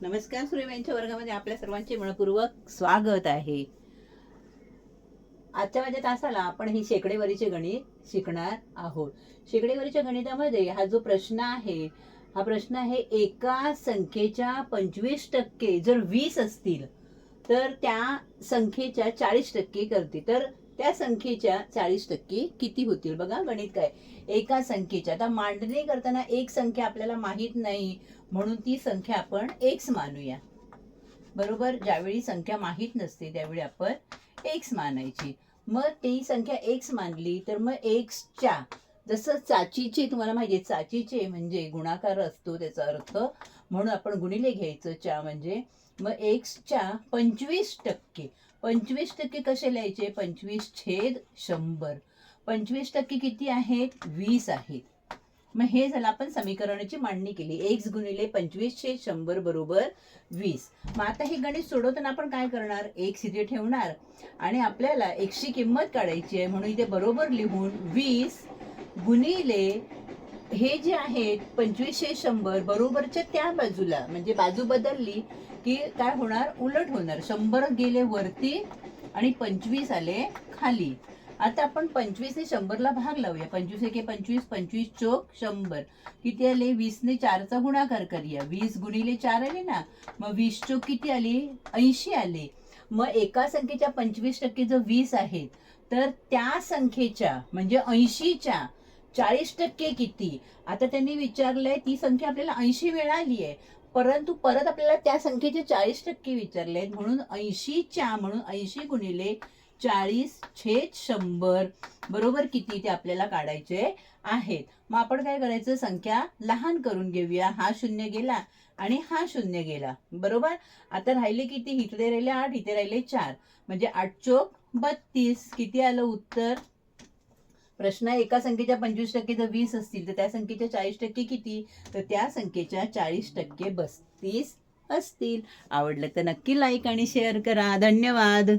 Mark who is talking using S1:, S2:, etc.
S1: नमस्कार सूर्यबाईंच्या वर्गामध्ये आपल्या सर्वांचे मनपूर्वक स्वागत आहे. आजच्या माझ्या तासाला आपण ही शेकडेवारीचे गणित शिकणार आहोत. शेकडेवारीच्या गणितामध्ये हा जो प्रश्न आहे हा प्रश्न आहे एका संख्येच्या पंचवीस टक्के जर वीस असतील तर त्या संख्येच्या चाळीस टक्के करते तर त्या संख्येच्या चाळीस टक्के किती होतील बघा गणित काय? एका संख्येच्या. आता मांडणी करताना एक संख्या आपल्याला माहीत नाही म्हणून ती संख्या आपण एक्स मानूया. बरोबर? ज्यावेळी संख्या माहीत नसते त्यावेळी आपण एक्स मानायची. मग ती संख्या एक्स मानली तर मग एक्सच्या जसं चाचीचे तुम्हाला माहिती चाचीचे म्हणजे गुणाकार असतो त्याचा अर्थ. म्हणून आपण गुणिले घ्यायचं च्या म्हणजे मग एक्सच्या पंचवीस टक्के. पंचवीस टक्के कसे लिहायचे? पंचवीस छेद शंभर. पंचवीस टक्के किती आहेत? वीस आहेत. मग हे झालं आपण समीकरणाची मांडणी केली. एक्स गुणिले पंचवीस छेद शंभर बरोबर वीस. मग आता हे गणित सोडवताना आपण काय करणार? एक्स इथे ठेवणार. आणि आपल्याला एक्सची किंमत काढायची आहे. म्हणून इथे बरोबर लिहून वीस गुणिले हे जे आहेत पंचवीसशे शंभर बरोबरच्या त्या बाजूला म्हणजे बाजू बदलली की काय होणार? उलट होणार. शंभर गेले वरती आणि पंचवीस आले खाली. आता आपण पंचवीसने शंभरला भाग लावूया. पंचवीस एके पंचवीस पंचवीस चोक शंभर. किती आले? वीसने चारचा गुणाकार करूया. वीस गुणिले चार आले ना मग वीस चोक किती आली? ऐंशी आले. मग एका संख्येच्या पंचवीस टक्के जर वीस आहेत तर त्या संख्येच्या म्हणजे ऐंशीच्या चाळीस टक्के किती? आता त्यांनी विचारलंय ती संख्या आपल्याला ऐंशी मिळाली आहे परंतु परत आपल्याला त्या संख्येचे चाळीस टक्के विचारले आहेत म्हणून ऐंशीच्या म्हणून ऐंशी गुणिले चाळीस छेद शंभर बरोबर किती ते आपल्याला काढायचे आहेत. मग आपण काय करायचं? संख्या लहान करून घेऊया. हा शून्य गेला आणि हा शून्य गेला. बरोबर? आता राहिले किती? इथे राहिले आठ इथे राहिले चार. म्हणजे आठ चोक बत्तीस. किती आलं उत्तर? प्रश्न एका संख्येच्या पंचवीस टक्के जर वीस असतील तर त्या संख्येच्या चाळीस टक्के किती? तर त्या संख्येच्या चाळीस टक्के बस्तीस असतील. आवडलं तर नक्की लाईक आणि शेअर करा. धन्यवाद.